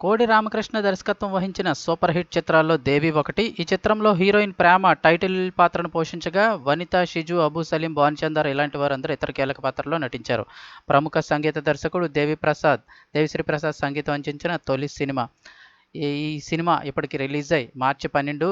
కోడి రామకృష్ణ దర్శకత్వం వహించిన సూపర్ హిట్ చిత్రాల్లో దేవి ఒకటి. ఈ చిత్రంలో హీరోయిన్ ప్రేమ టైటిల్ పాత్రను పోషించగా వనిత షిజు అబు సలీం భానుచందర్ ఇలాంటి వారందరూ ఇతర కీలక పాత్రల్లో నటించారు. ప్రముఖ సంగీత దర్శకుడు దేవి ప్రసాద్ దేవిశ్రీ ప్రసాద్ సంగీతం అందించిన తొలి సినిమా. ఈ ఈ సినిమా ఇప్పటికి రిలీజ్ అయి మార్చి పన్నెండు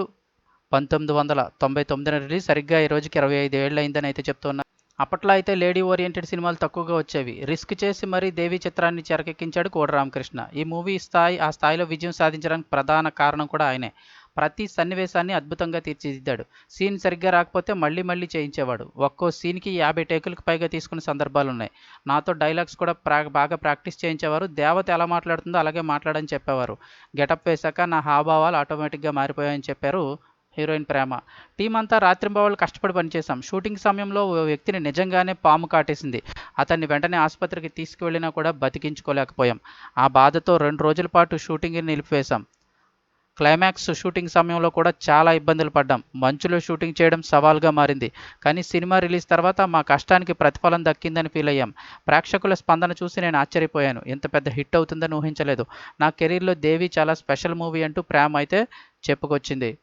పంతొమ్మిది వందల తొంభై తొమ్మిదిన రిలీజ్. సరిగ్గా ఈ రోజుకి ఇరవై ఐదు ఏళ్ళు అయిందని అయితే చెప్తున్నారు అప్పట్లో అయితే లేడీ ఓరియంటెడ్ సినిమాలు తక్కువగా వచ్చేవి. రిస్క్ చేసి మరీ దేవి చిత్రాన్ని చెరకెక్కించాడు కోడ రామకృష్ణ. ఈ మూవీ స్థాయి ఆ స్థాయిలో విజయం సాధించడానికి ప్రధాన కారణం కూడా ఆయనే. ప్రతి సన్నివేశాన్ని అద్భుతంగా తీర్చిదిద్దాడు. సీన్ సరిగ్గా రాకపోతే మళ్ళీ మళ్ళీ చేయించేవాడు. ఒక్కో సీన్కి యాభై టేకులకు పైగా తీసుకున్న సందర్భాలు ఉన్నాయి నాతో డైలాగ్స్ కూడా ప్రా బాగా ప్రాక్టీస్ చేయించేవారు. దేవత ఎలా మాట్లాడుతుందో అలాగే మాట్లాడని చెప్పేవారు. గెటప్ వేశాక నా హావభావాలు ఆటోమేటిక్గా మారిపోయాయని చెప్పారు హీరోయిన్ ప్రేమ. టీం అంతా రాత్రింబవళ్ళు కష్టపడి పనిచేశాం. షూటింగ్ సమయంలో ఓ వ్యక్తిని నిజంగానే పాము కాటేసింది. అతన్ని వెంటనే ఆసుపత్రికి తీసుకువెళ్ళినా కూడా బతికించుకోలేకపోయాం. ఆ బాధతో రెండు రోజుల పాటు షూటింగ్ని నిలిపివేశాం. క్లైమాక్స్ షూటింగ్ సమయంలో కూడా చాలా ఇబ్బందులు పడ్డాం. మంచులో షూటింగ్ చేయడం సవాల్గా మారింది. కానీ సినిమా రిలీజ్ తర్వాత మా కష్టానికి ప్రతిఫలం దక్కిందని ఫీల్ అయ్యాం. ప్రేక్షకుల స్పందన చూసి నేను ఆశ్చర్యపోయాను. ఇంత పెద్ద హిట్ అవుతుందని ఊహించలేదు. నా కెరీర్లో దేవి చాలా స్పెషల్ మూవీ అంటూ ప్రేమ అయితే చెప్పుకొచ్చింది.